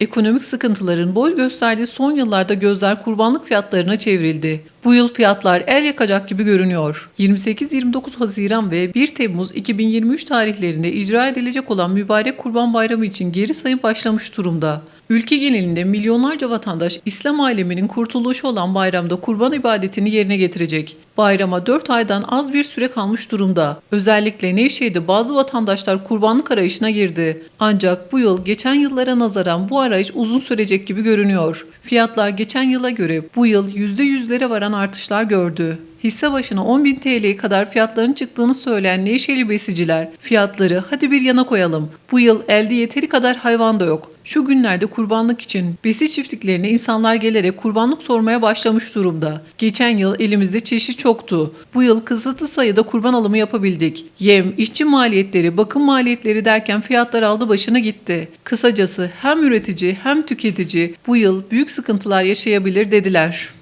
Ekonomik sıkıntıların boy gösterdiği son yıllarda gözler kurbanlık fiyatlarına çevrildi. Bu yıl fiyatlar el yakacak gibi görünüyor. 28-29 Haziran ve 1 Temmuz 2023 tarihlerinde icra edilecek olan mübarek Kurban Bayramı için geri sayım başlamış durumda. Ülke genelinde milyonlarca vatandaş İslam aleminin kurtuluşu olan bayramda kurban ibadetini yerine getirecek. Bayrama 4 aydan az bir süre kalmış durumda. Özellikle Nevşehir'de bazı vatandaşlar kurbanlık arayışına girdi. Ancak bu yıl geçen yıllara nazaran bu arayış uzun sürecek gibi görünüyor. Fiyatlar geçen yıla göre bu yıl %100'lere varan artışlar gördü. Hisse başına 10.000 TL'ye kadar fiyatların çıktığını söyleyen Nevşehirli besiciler fiyatları hadi bir yana koyalım. Bu yıl elde yeteri kadar hayvan da yok. Şu günlerde kurbanlık için besi çiftliklerine insanlar gelerek kurbanlık sormaya başlamış durumda. Geçen yıl elimizde çeşit çoktu. Bu yıl kısıtlı sayıda kurban alımı yapabildik. Yem, işçi maliyetleri, bakım maliyetleri derken fiyatlar aldı başına gitti. Kısacası hem üretici hem tüketici bu yıl büyük sıkıntılar yaşayabilir dediler.